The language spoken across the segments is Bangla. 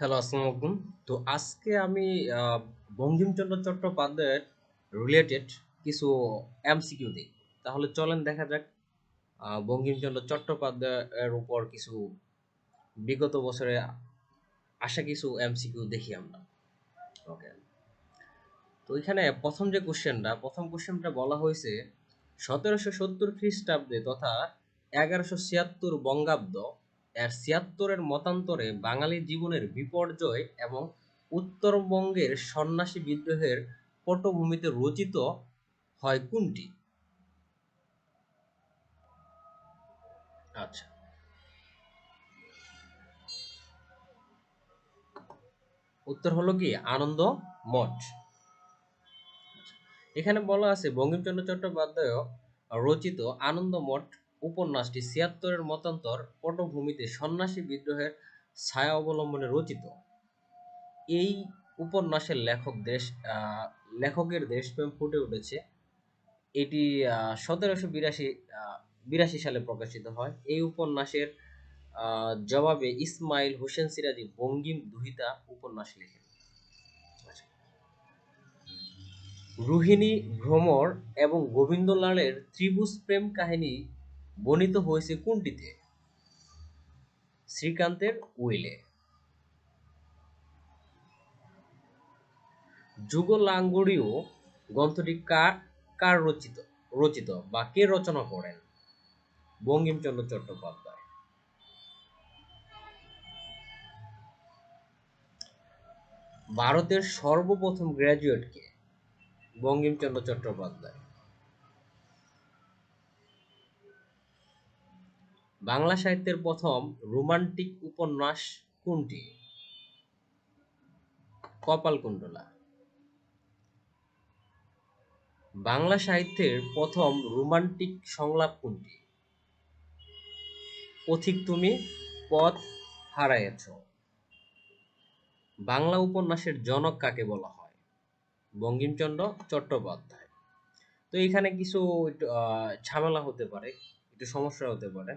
হ্যালো, আসসালামু আলাইকুম। তো আজকে আমি বঙ্কিমচন্দ্র চট্টোপাধ্যায়ের রিলেটেড কিছু এমসিকিউ দিই তাহলে চলেন দেখা যাক বঙ্কিমচন্দ্র চট্টোপাধ্যায়ের উপর কিছু বিগত বছরে আসা কিছু এমসিকিউ দেখি আমরা। ওকে তো এখানে প্রথম যে কোশ্চেনটা প্রথম কোশ্চেনটা বলা হয়েছে, সতেরোশো সত্তর খ্রিস্টাব্দে তথা এগারোশো ছিয়াত্তর বঙ্গাব্দ এর ছিয়াত্তরের মতান্তরে বাঙালি জীবনের বিপর্যয় এবং উত্তরবঙ্গের সন্ন্যাসী বিদ্রোহের পটভূমিতে রচিত হয় কোনটি? আচ্ছা। উত্তর হলো কি? আনন্দ মঠ। এখানে বলা আছে বঙ্কিমচন্দ্র চট্টোপাধ্যায় রচিত আনন্দ মঠ উপন্যাসটি ছিয়াত্তরের মতান্তর পটভূমিতে সন্ন্যাসী বিদ্রোহের ছায়া অবলম্বনে রচিত। এই উপন্যাসের লেখক দেশ লেখকের দেশপ্রেম ফুটে উঠেছে। এটি সতেরোশো বিরাশি বিরাশি সালে প্রকাশিত হয়। এই উপন্যাসের জবাবে ইসমাইল হোসেন সিরাজি বঙ্গিম দুহিতা উপন্যাস লেখেন। রোহিণী ভ্রমর এবং গোবিন্দলালের ত্রিভুজ প্রেম কাহিনী বর্ণিত হয়েছে কোনটিতে? শ্রীকান্তের উইলে। যুগলাঙ্গুড়ীয় গ্রন্থটি কার কার রচিত রচিত বা কে রচনা করেন? বঙ্কিমচন্দ্র চট্টোপাধ্যায়। ভারতের সর্বপ্রথম গ্র্যাজুয়েট কে? বঙ্কিমচন্দ্র চট্টোপাধ্যায়। বাংলা সাহিত্যের প্রথম রোমান্টিক উপন্যাস কোনটি? কপালকুণ্ডলা। বাংলা সাহিত্যের প্রথম রোমান্টিক সংলাপ কোনটি? পথিক তুমি পথ হারাইয়াছ। বাংলা উপন্যাসের জনক কাকে বলা হয়? বঙ্কিমচন্দ্র চট্টোপাধ্যায়। তো এখানে কিছু ঝামেলা হতে পারে, একটু সমস্যা হতে পারে।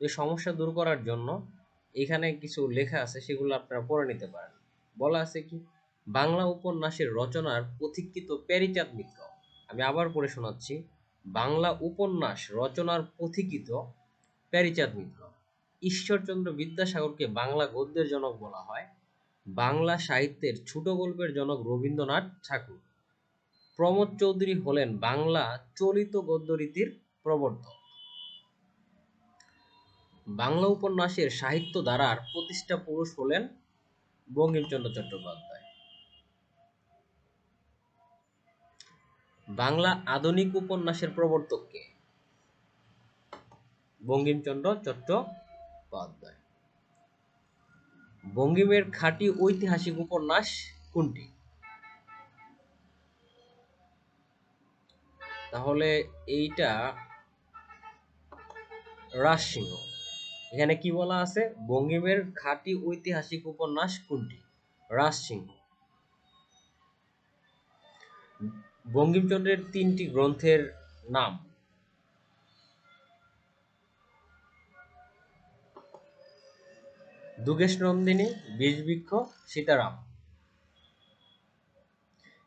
এই সমস্যা দূর করার জন্য এখানে কিছু লেখা আছে, সেগুলো আপনারা পড়ে নিতে পারেন। বলা আছে কি, বাংলা উপন্যাসের রচনার পথিকৃত প্যারিচাঁদ মিত্র। আমি আবার পড়ে শোনাচ্ছি, বাংলা উপন্যাস রচনার পথিকৃত প্যারিচাঁদ মিত্র। ঈশ্বরচন্দ্র বিদ্যাসাগরকে বাংলা গদ্যের জনক বলা হয়। বাংলা সাহিত্যের ছোট গল্পের জনক রবীন্দ্রনাথ ঠাকুর। প্রমোদ চৌধুরী হলেন বাংলা চলিত গদ্য রীতির প্রবর্তক। বাংলা উপন্যাসের সাহিত্য ধারার প্রতিষ্ঠা পুরুষ হলেন বঙ্কিমচন্দ্র চট্টোপাধ্যায়। বাংলা আধুনিক উপন্যাসের প্রবর্তক কে? বঙ্কিমচন্দ্র চট্টোপাধ্যায়। বঙ্গিমের খাঁটি ঐতিহাসিক উপন্যাস কোনটি? তাহলে এইটা রাজসিংহ। এখানে কি বলা আছে? বঙ্গিমের খাঁটি ঐতিহাসিক উপন্যাস কোনটি? রাজসিংহ বঙ্গিমচন্দ্রের তিনটি গ্রন্থের নাম। দুগেশ নন্দিনী বীজবৃক্ষ সীতারাম।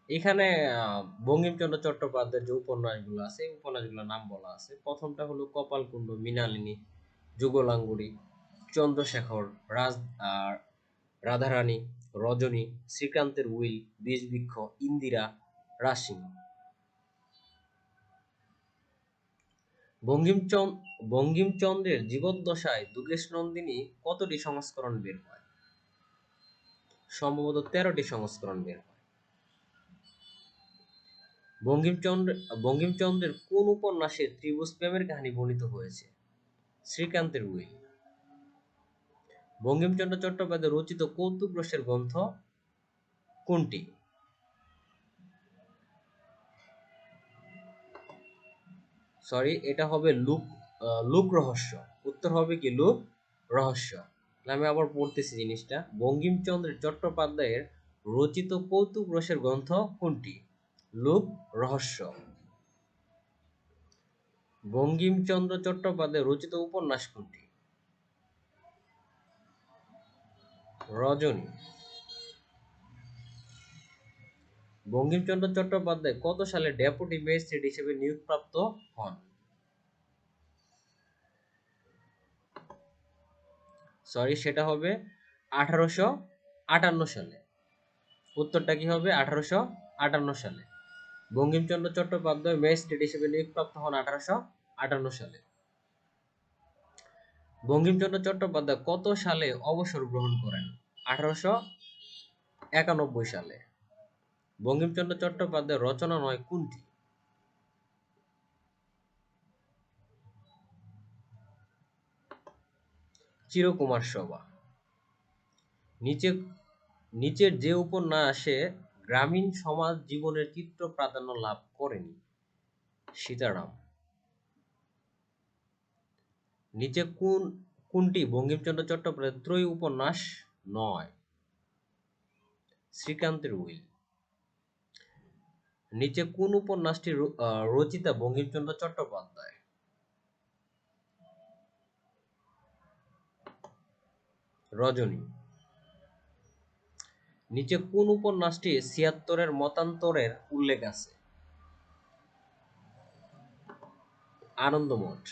এখানে আহ, বঙ্কিমচন্দ্র চট্টোপাধ্যায়ের যে উপন্যাসগুলো আছে এই উপন্যাসগুলোর নাম বলা আছে। প্রথমটা হলো কপালকুণ্ড মৃণালিনী। যুগলাঙ্গুড়ি, চন্দ্রশেখর, রাজ, আর রাধারানী, রজনী, শ্রীকান্তের উইল, বীজবৃক্ষ, ইন্দিরা রাজসিংহ বঙ্কিমচন্দ্র বঙ্গিমচন্দ্রের জীবদ্দশায় দুগেশ নন্দিনী কতটি সংস্করণ বের হয়? সম্ভবত তেরোটি সংস্করণ বের হয়। বঙ্কিমচন্দ্র বঙ্গিমচন্দ্রের কোন উপন্যাসে ত্রিভুজ প্রেমের কাহিনী বর্ণিত হয়েছে? শ্রীকান্তের উইল। বঙ্কিমচন্দ্র চট্টোপাধ্যায় রচিত কৌতুক রসের গ্রন্থ কোনটি? সরি, এটা হবে লুক লুক রহস্য। উত্তর হবে কি লুক রহস্য? আমি আবার পড়তেছি জিনিসটা। বঙ্কিমচন্দ্র চট্টোপাধ্যায়ের রচিত কৌতুক রসের গ্রন্থ কোনটি? লুক রহস্য। বঙ্কিমচন্দ্র চট্টোপাধ্যায় রচিত উপন্যাস কোনটি রজনী। বঙ্কিমচন্দ্র চট্টোপাধ্যায় কত সালে ডেপুটি ম্যাজিস্ট্রেট হিসেবে নিয়োগপ্রাপ্ত হন? সরি, সেটা হবে আঠারোশো আটান্ন সালে। উত্তরটা কি হবে? আঠারোশো আটান্ন সালে। বঙ্কিমচন্দ্র চট্টোপাধ্যায় ম্যাজিস্ট্রেট হিসেবে নিয়োগপ্রাপ্ত হন আঠারোশো আটান্ন সালে। বঙ্কিমচন্দ্র চট্টোপাধ্যায় কত সালে অবসর গ্রহণ করেন? আঠারোশো একানব্বই সালে। বঙ্কিমচন্দ্র চট্টোপাধ্যায়ের রচনা নয়, কোনটি? চিরকুমার সভা। নিচে, নিচের যে উপন্যাসে গ্রামীণ সমাজ জীবনের চিত্র প্রাধান্য লাভ করেনি সীতারাম। নিচে কোন, কোনটি? বঙ্কিমচন্দ্র চট্টোপাধ্যায়ের ত্রয়ী উপন্যাস নয়। শ্রীকান্তের উইল। নিচে কোন উপন্যাসটি রচিতা বঙ্কিমচন্দ্র চট্টোপাধ্যায়? রজনী। নিচে কোন উপন্যাসটি ছিয়াত্তরের মতান্তরের উল্লেখ আছে? আনন্দমঠ।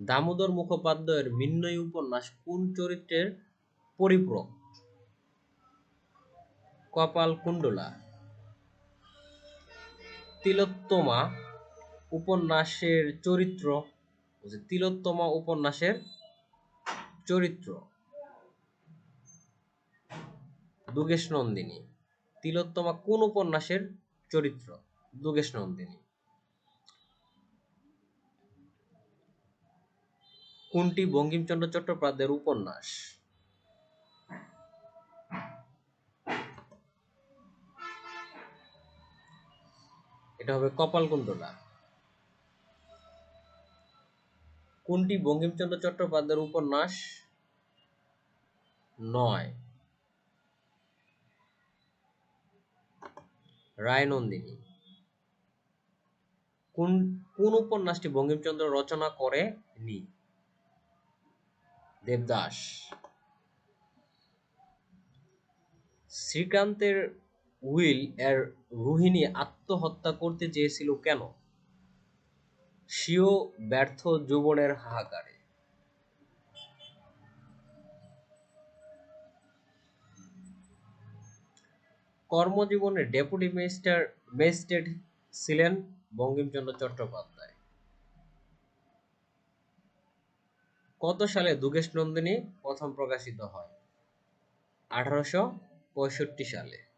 দামোদর মুখোপাধ্যায়ের মিন্নয়ী উপন্যাস কোন চরিত্রের পরিপূরক? কপাল কুণ্ডলা। তিলোত্তমা উপন্যাসের চরিত্র তিলোত্তমা উপন্যাসের চরিত্র। দুগেশ নন্দিনী। তিলোত্তমা কোন উপন্যাসের চরিত্র? দুগেশ নন্দিনী। কোনটি বঙ্কিমচন্দ্র চট্টোপাধ্যায়ের উপন্যাস? এটা হবে কপালকুণ্ডলা। কোনটি বঙ্কিমচন্দ্র চট্টোপাধ্যায়ের উপন্যাস? নয়। রায়নন্দিনী। কোন কোন উপন্যাসটি বঙ্কিমচন্দ্র রচনা করে নি দেবদাস। শ্রীকান্তের উইল এর রোহিণী আত্মহত্যা করতে চেয়েছিল কেন? স্বীয় ব্যর্থ যৌবনের হাহাকারে। কর্মজীবনে ডেপুটি মিনিস্টার ম্যাজিস্ট্রেট ছিলেন বঙ্গিমচন্দ্র চট্টোপাধ্যায়। কত সালে দুগেশ নন্দিনী প্রথম প্রকাশিত হয়? আঠারোশো পঁয়ষট্টি সালে।